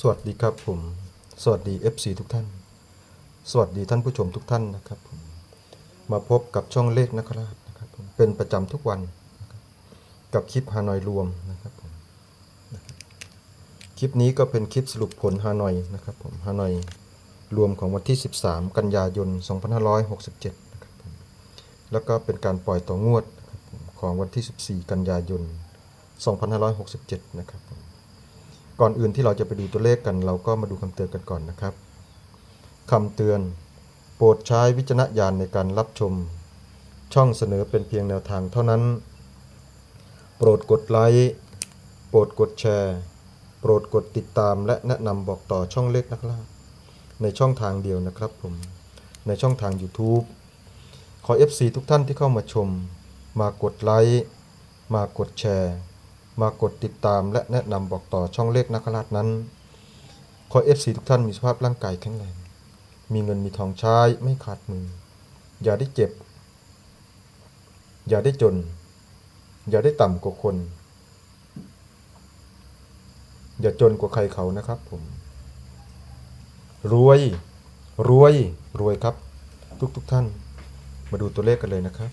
สวัสดีครับผม สวัสดี FC ทุกท่าน สวัสดีท่านผู้ชมทุกท่านนะครับผมมาพบกับช่องเลขนักราชนะครับผมเป็นประจำทุกวันนะครับกับคลิปฮานอยรวมนะครับผมนะครับคลิปนี้ก็เป็นคลิปสรุปผลฮานอยนะครับผมฮานอยรวมของวันที่ 13 กันยายน 2567นะครับผมแล้วก็เป็นการปล่อยต่องวดนะครับผมของวันที่ 14 กันยายน 2567 นะครับผม ก่อนอื่นที่เราจะไปดูตัวเลขกัน เราก็มาดูคำเตือนกันก่อนนะครับคำเตือน โปรดใช้วิจารณญาณในการรับชม ช่องเสนอเป็นเพียงแนวทางเท่านั้น โปรดกดไลค์โปรดกดแชร์ โปรดกดติดตาม และแนะนำบอกต่อช่องเลขนักล่าในช่องทางเดียวนะครับผม ในช่องทาง YouTube ขอ FC ทุกท่านที่เข้ามาชม มากดไลค์มากดแชร์ มากดติดตามและแนะนำบอกต่อช่องเลขนักราชนั้น ขอ FC ทุกท่านมีสภาพร่างกายแข็งแรง มีเงินมีทองใช้ไม่ขาดมือ อย่าได้เจ็บ อย่าได้จน อย่าได้ต่ำกว่าคน อย่าจนกว่าใครเขานะครับผม รวย รวย รวยครับ ทุกทุกๆท่าน มาดูตัวเลขกันเลยนะครับ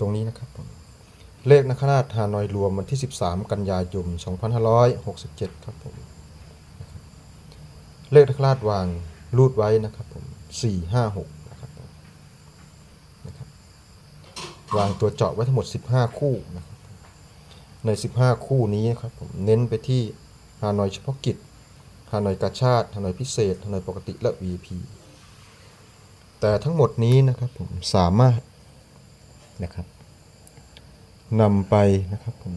ตรงนี้นะครับผมเลขนักราชฮานอยรวมวันที่ 13 กันยายน 2567 ครับผมนะครับเลขนักราชวางรูดไว้นะครับผม 456 นะครับผมนะครับวางตัวเจาะไว้ทั้งหมด 15 คู่นะครับใน 15 คู่นี้นะครับผมเน้นไปที่ฮานอยเฉพาะกิจฮานอยกาชาติฮานอยพิเศษฮานอยปกติและ VP แต่ทั้งหมดนี้นะครับผมสามารถ นะครับนำไปนะครับผม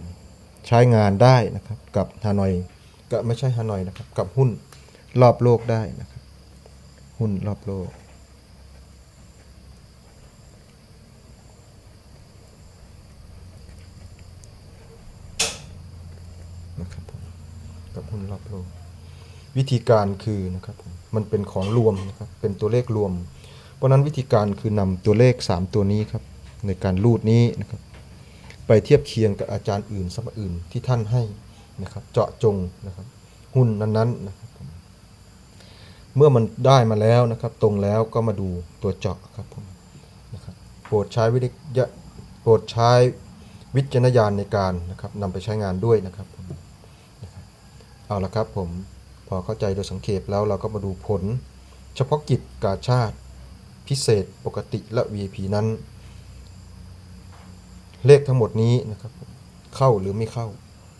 ใช้งานได้นะครับกับฮานอยก็ไม่ใช่ฮานอยนะครับกับหุ้นรอบโลกได้นะครับหุ้นรอบโลกนะครับผมกับหุ้นรอบโลก วิธีการคือนะครับผมมันเป็นของรวมนะครับเป็นตัวเลขรวม เพราะฉะนั้นวิธีการคือนำตัวเลข 3 ตัวนี้ครับ ในการรูดนี้นะครับ ไปเทียบเคียงกับอาจารย์อื่นสมัยอื่นที่ท่านให้นะครับ เจาะจงนะครับ หุ้นนั้นๆนะครับเมื่อมันได้มาแล้วนะครับ ตรงแล้วก็มาดูตัวเจาะครับผมนะครับโปรดใช้วิทยาโปรดใช้วิจารณญาณในการนะครับนำไปใช้งานด้วยนะครับผมนะครับเอาละครับผมพอเข้าใจโดยสังเขปแล้วเราก็มาดูผล เฉพาะกิจกาชาติ พิเศษปกติและ VIP นั้น เลขทั้งหมดนี้นะครับ เข้าหรือไม่เข้า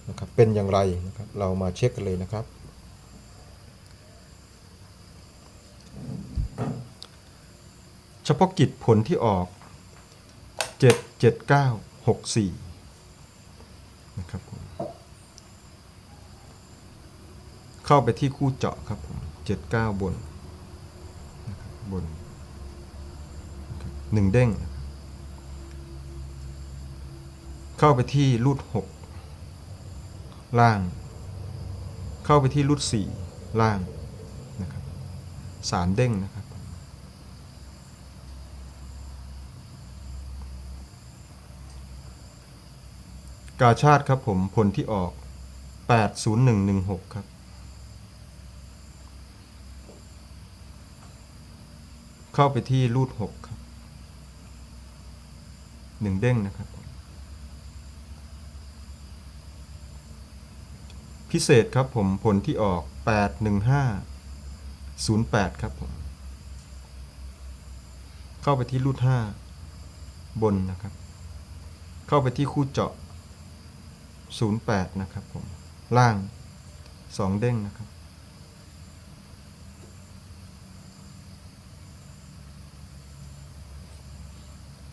นะครับ เป็นอย่างไรนะครับ เรามาเช็คกันเลยนะครับ เฉพาะกิจผลที่ออก 7 7 9 6 4 นะครับผมเข้าไปที่คู่เจาะครับผม7 9 บนบบนหนึ่งเด้งนะครับ เข้าไปที่รูดหกล่าง เข้าไปที่รูดสี่ล่างนะครับสามเด้งนะครับกาชาติครับผมผลที่ออก 80116 ครับ เข้าไปที่รูดหกครับหนึ่งเด้งนะครับผม พิเศษครับผมผลที่ออก 81508 ครับผม เข้าไปที่รูด5บนนะครับ เข้าไปที่คู่เจาะ 08 นะครับผม ล่าง 2 เด้งนะครับ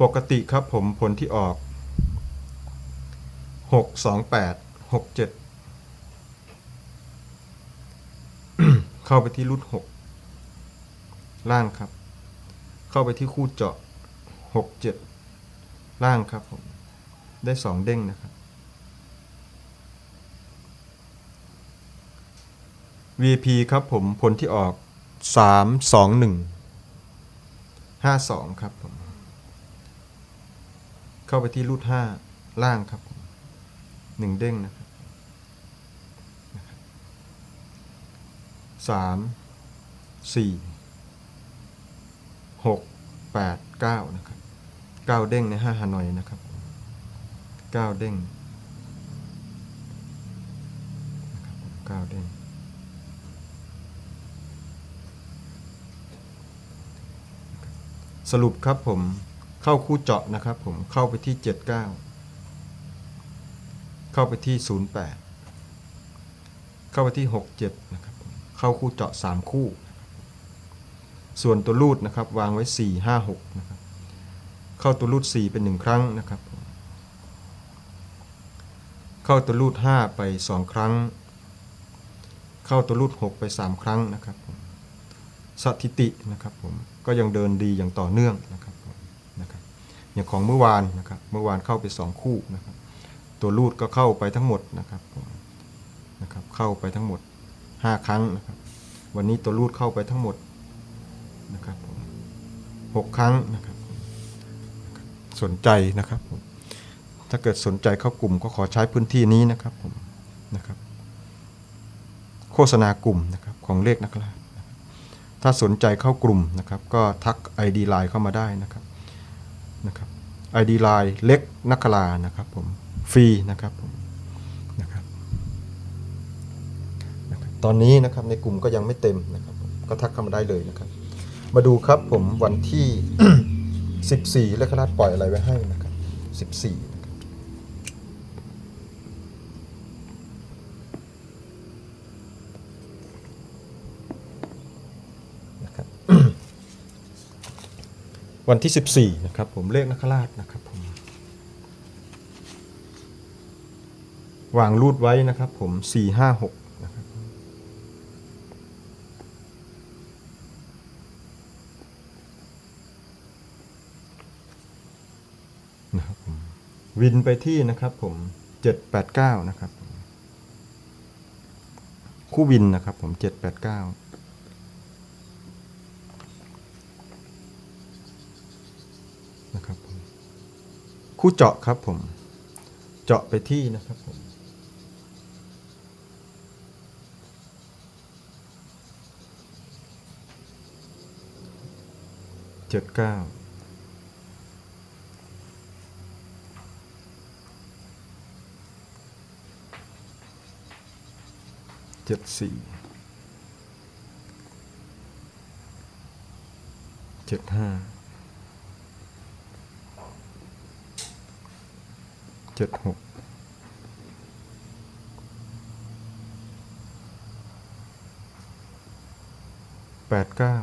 ปกติครับผมผลที่ออก 628 67 เข้าไปที่รูดหกล่างครับ เข้าไปที่คู่เจาะหกเจ็ดล่างครับผม ได้สองเด้งนะครับ VP ครับผมผลที่ออกสามสองหนึ่งห้าสองครับผม เข้าไปที่รูดห้าล่างครับผมหนึ่งเด้งนะครับนะครับ สามสี่หกแปดเก้านะครับเก้าเด้งในห้าฮานอยนะครับเก้าเด้งเก้าเด้งสรุปครับผมเข้าคู่เจาะนะครับผมเข้าไปที่ 79 เข้าไปที่ 08 เข้าไปที่ 67 นะครับ เข้าคู่เจาะ 3 คู่ ส่วนตัวรูดนะครับวางไว้ 4 5 6นะครับเข้าตัวรูด 4 เป็น 1 ครั้งนะครับ เข้าตัวรูด 5 ไป 2 ครั้ง เข้าตัวรูด 6 ไป 3 ครั้งนะครับสถิตินะครับผมก็ยังเดินดีอย่างต่อเนื่องนะครับนะครับอย่างของเมื่อวานนะครับเมื่อวานเข้าไป 2 คู่นะครับตัวรูดก็เข้าไปทั้งหมดนะครับนะครับเข้าไปทั้งหมด 5 ครั้งนะครับ วันนี้ตัวรูดเข้าไปทั้งหมดนะครับผมหกครั้งนะครับ สนใจนะครับผมถ้าเกิดสนใจเข้ากลุ่มก็ขอใช้พื้นที่นี้นะครับผมนะครับ โฆษณากลุ่มนะครับของเลขนักล่าถ้าสนใจเข้ากลุ่มนะครับ ก็ทัก ID Line เข้ามาได้นะครับนะครับ ID Line เล็กนักลานะครับผมฟรีนะครับผม ตอนนี้นะครับในกลุ่มก็ยังไม่เต็มนะครับ ก็ทักเข้ามาได้เลยนะครับ มาดูครับผมวันที่ 14เลขคราชปล่อยอะไรไว้ให้นะครับ 14นะครับนะครับวันที่ 14 นะครับ ผมเลขนักราชนะครับผมวางรูดไว้นะครับ ผม 4 5 6 นะครับ นะครับผม วินไปที่นะครับผม 789 นะครับ คู่วินนะครับผม 789นะครับผมคู่เจาะครับผม เจาะไปที่นะครับผมเจ็ดเก้า เจ็ดสี่เจ็ดห้าเจ็ดหกแปดเก้า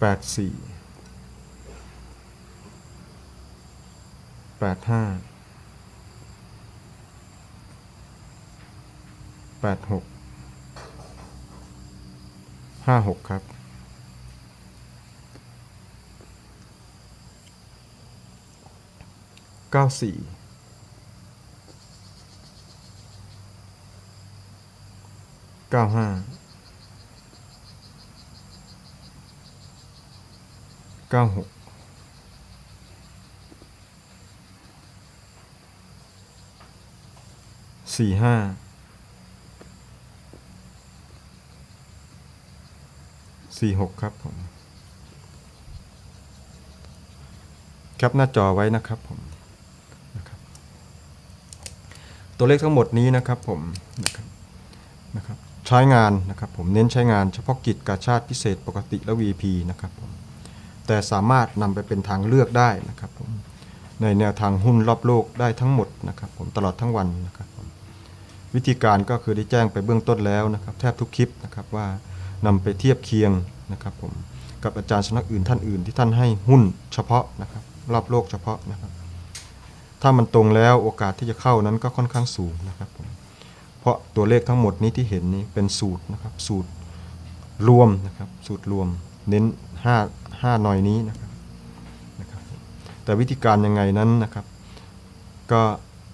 แปดสี่แปดห้า แปดหกห้าหกครับ เก้าสี่เก้าห้าเก้าหกสี่ห้า สี่หกครับผมแคปหน้าจอไว้นะครับผมนะครับตัวเลขทั้งหมดนี้นะครับผมนะครับนะครับใช้งานนะครับผมเน้นใช้งานเฉพาะกิจกาชาติพิเศษปกติและ VP นะครับผมแต่สามารถนำไปเป็นทางเลือกได้นะครับผมในแนวทางหุ้นรอบโลกได้ทั้งหมดนะครับผมตลอดทั้งวันนะครับผมวิธีการก็คือได้แจ้งไปเบื้องต้นแล้วนะครับ แทบทุกคลิปนะครับว่า นำไปเทียบเคียงนะครับผมกับอาจารย์สำนักอื่นท่านอื่นที่ท่านให้หุ้นเฉพาะนะครับรอบโลกเฉพาะนะครับ ถ้ามันตรงแล้วโอกาสที่จะเข้านั้นก็ค่อนข้างสูงนะครับผมเพราะตัวเลขทั้งหมดนี้ที่เห็นนี้เป็นสูตรนะครับสูตรรวมนะครับสูตรรวมเน้น 5 5หน่อยนี้นะครับนะครับ แต่วิธีการยังไงนั้นนะครับ ก็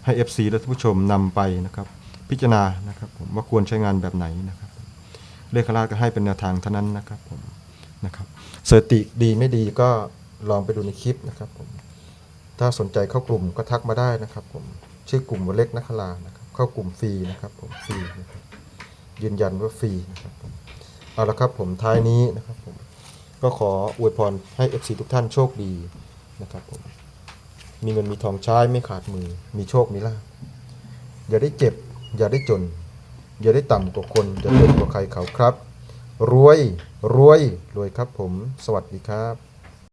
ให้ FC และท่านผู้ชมนำไปนะครับ พิจารณานะครับผมว่าควรใช้งานแบบไหนนะครับ เลขคราชก็ให้เป็นแนวทางเท่านั้นนะครับผมนะครับสถิติดีไม่ดีก็ลองไปดูในคลิปนะครับผมถ้าสนใจเข้ากลุ่มก็ทักมาได้นะครับผมชื่อกลุ่มวเล็กนักลานะครับเข้ากลุ่มฟรีนะครับผมฟรีนะครับยืนยันว่าฟรีนะครับผมเอาละครับผมท้ายนี้นะครับผมก็ขออวยพรให้ FC ทุกท่านโชคดีนะครับผมมีเงินมีทองใช้ไม่ขาดมือ มีโชคมีลาภอย่าได้เจ็บ อย่าได้จน อย่าได้ต่ำกว่าคนอย่าเกินกว่าใครเขาครับ รวยรวยรวยครับผม สวัสดีครับ